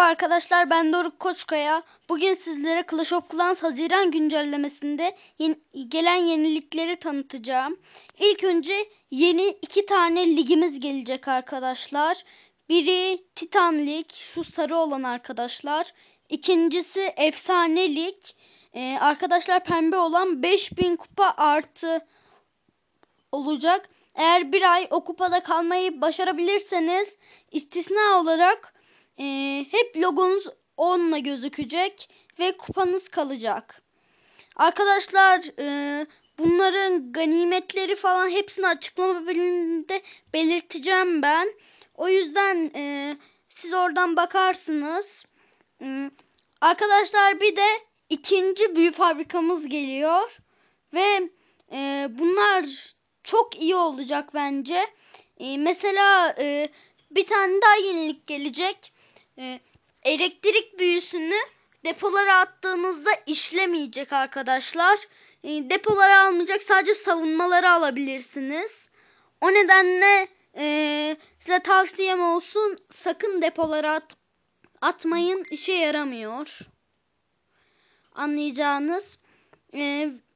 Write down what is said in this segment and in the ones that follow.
Merhaba arkadaşlar ben Doruk Koçkaya. Bugün sizlere Clash of Clans Haziran güncellemesinde gelen yenilikleri tanıtacağım. İlk önce yeni iki tane ligimiz gelecek arkadaşlar. Biri Titan Lig, şu sarı olan arkadaşlar. İkincisi Efsane Lig. Ee, arkadaşlar pembe olan 5000 kupa artı olacak. Eğer bir ay o kupada kalmayı başarabilirseniz istisna olarak e, hep logonuz onunla gözükecek ve kupanız kalacak. Arkadaşlar e, bunların ganimetleri falan hepsini açıklama bölümünde belirteceğim ben. O yüzden e, siz oradan bakarsınız. E, arkadaşlar bir de ikinci büyü fabrikamız geliyor ve e, bunlar çok iyi olacak bence. E, mesela e, bir tane daha yenilik gelecek. E, elektrik büyüsünü depolara attığınızda işlemeyecek arkadaşlar. E, depolara almayacak sadece savunmaları alabilirsiniz. O nedenle e, size tavsiyem olsun sakın depolara at, atmayın işe yaramıyor. Anlayacağınız.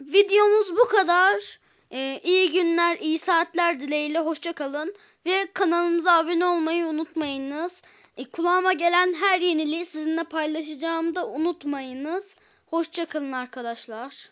Videomuz bu kadar. E, iyi günler, iyi saatler dileğiyle hoşça kalın ve kanalımıza abone olmayı unutmayınız. E, kulağıma gelen her yeniliği sizinle paylaşacağımı da unutmayınız. Hoşça kalın arkadaşlar.